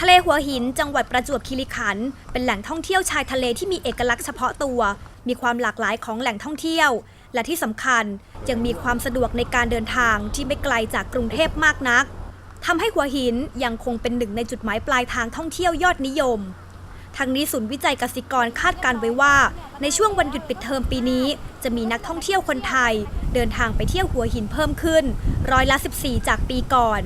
ทะเลหัวหินจังหวัดประจวบคีรีขันธ์เป็นแหล่งท่องเที่ยวชายทะเลที่มีเอกลักษณ์เฉพาะตัว มีความหลากหลายของแหล่งท่องเที่ยว และที่สำคัญยังมีความสะดวกในการเดินทางที่ไม่ไกลจากกรุงเทพมากนักทำให้หัวหินยังคงเป็นหนึ่งในจุดหมายปลายทางท่องเที่ยวยอดนิยมทางนี้ศูนย์วิจัยกสิกรคาดการไว้ว่า ในช่วงวันหยุดปิดเทอมปีนี้ จะมีนักท่องเที่ยวคนไทย เดินทางไปเที่ยวหัวหินเพิ่มขึ้น ร้อยละ 14 จากปีก่อน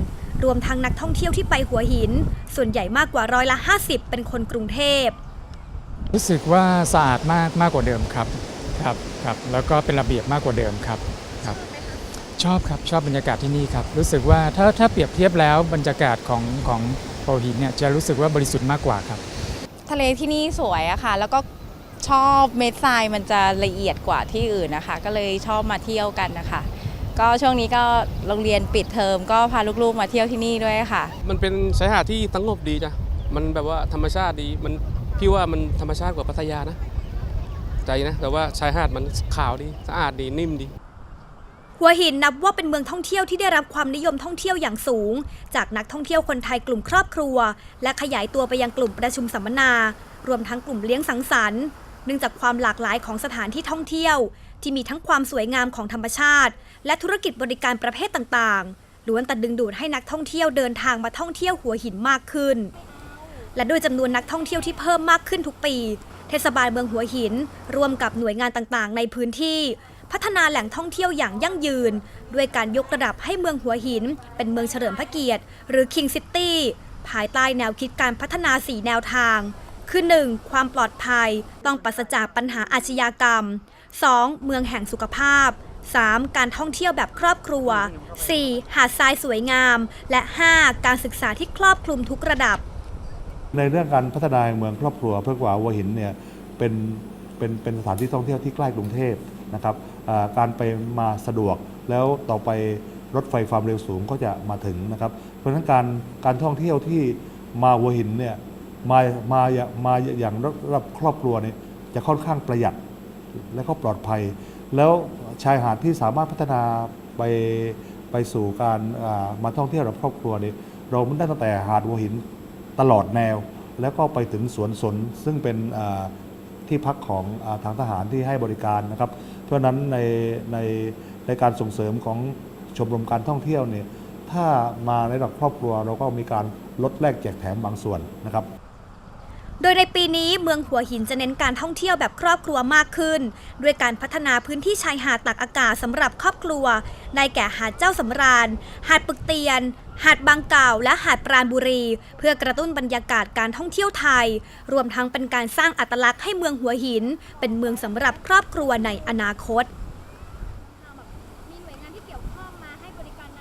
รวมทั้งนักท่องเที่ยวที่ไปหัวหิน ส่วนใหญ่มากกว่าร้อยละ 50 เป็นคนกรุงเทพ รู้สึกว่าสะอาดมากมากกว่าเดิมครับครับครับแล้วก็เป็นระเบียบมากกว่าเดิมครับครับชอบครับชอบบรรยากาศที่นี่ครับรู้สึกว่าถ้าถ้าเปรียบเทียบแล้วบรรยากาศของของหัวหินเนี่ยจะรู้สึกว่าบริสุทธิ์มากกว่าครับ ทะเลที่นี่สวยอะค่ะ แล้วก็ชอบเม็ดทรายมันจะละเอียดกว่าที่อื่นนะคะ ก็เลยชอบมาเที่ยวกันนะคะ ก็ช่วงนี้ก็โรงเรียนปิดเทอมก็พาลูกๆมาเที่ยวที่นี่ด้วยค่ะ มันเป็นชายหาดที่สงบดีจ้ะมันแบบว่าธรรมชาติดีมันพี่ว่ามันธรรมชาติกว่าพัทยานะ ใจนะแต่ว่าชายหาดมันขาวดีสะอาดดีนิ่มดีหัวหินนับว่าเป็นเมืองท่องเที่ยวที่ได้รับความนิยมท่องเที่ยวอย่างสูง จากนักท่องเที่ยวคนไทยกลุ่มครอบครัว และขยายตัวไปยังกลุ่มประชุมสัมมนา รวมทั้งกลุ่มเลี้ยงสังสรรค์ เนื่องจากความหลากหลายของสถานที่ท่องเที่ยว ที่มีทั้งความสวยงามของธรรมชาติ และธุรกิจบริการประเภทต่างๆล้วนแต่ดึงดูดให้นักท่องเที่ยวเดินทางมาท่องเที่ยวหัวหินมากขึ้น และด้วยจำนวนนักท่องเที่ยวที่เพิ่มมากขึ้นทุกปี เทศบาลเมืองหัวหิน ร่วมกับหน่วยงานต่างๆ ในพื้นที่พัฒนาแหล่งท่องเที่ยวอย่างยั่งยืน ด้วยการยกระดับให้เมืองหัวหิน เป็นเมืองเฉลิมพระเกียรติ หรือ King City ภายใต้แนวคิดการพัฒนา 4 แนวทาง คือ 1. ความปลอดภัยต้องปราศจากปัญหาอาชญากรรม 2. เมืองแห่งสุขภาพ 3. การท่องเที่ยวแบบครอบครัว 4. หาดทรายสวยงาม และ 5. การศึกษาที่ครอบคลุมทุกระดับ ในเรื่องการพัฒนาเมืองครอบครัวเพื่อกว่าหัวหินเนี่ยเป็นเป็นเป็นสถานที่ท่องเที่ยวที่ใกล้กรุงเทพนะครับการไปมาสะดวกแล้วต่อไปรถไฟความเร็วสูงก็จะมาถึงนะครับ เพราะฉะนั้นการการท่องเที่ยวที่มาหัวหินเนี่ย มามาอย่างมาอย่างรับครอบครัวเนี่ยจะค่อนข้างประหยัดและก็ปลอดภัย แล้วชายหาดที่สามารถพัฒนาไปไปสู่การมาท่องเที่ยวแบบครอบครัวเนี่ยเราไม่ได้ตั้งแต่หาดหัวหินตลอดแนว แล้วก็ไปถึงสวนสนซึ่งเป็นที่พักของอทางทหารที่ให้บริการนะครับ เพราะนั้นในในในการส่งเสริมของชมรมการท่องเที่ยวเนี่ยถ้ามาในระดับครอบครัวเราก็มีการลดแลกแจกแถมบางส่วนนะครับ โดยในปีนี้เมืองหัวหินจะเน้นการท่องเที่ยวแบบครอบครัวมากขึ้น ด้วยการพัฒนาพื้นที่ชายหาดตักอากาศสำหรับครอบครัวในแก่หาดเจ้าสำราญ หาดปึกเตียน หาดบางกล่าว และหาดปราณบุรี เพื่อกระตุ้นบรรยากาศการท่องเที่ยวไทย รวมทั้งเป็นการสร้างอัตลักษณ์ให้เมืองหัวหิน เป็นเมืองสำหรับครอบครัวในอนาคต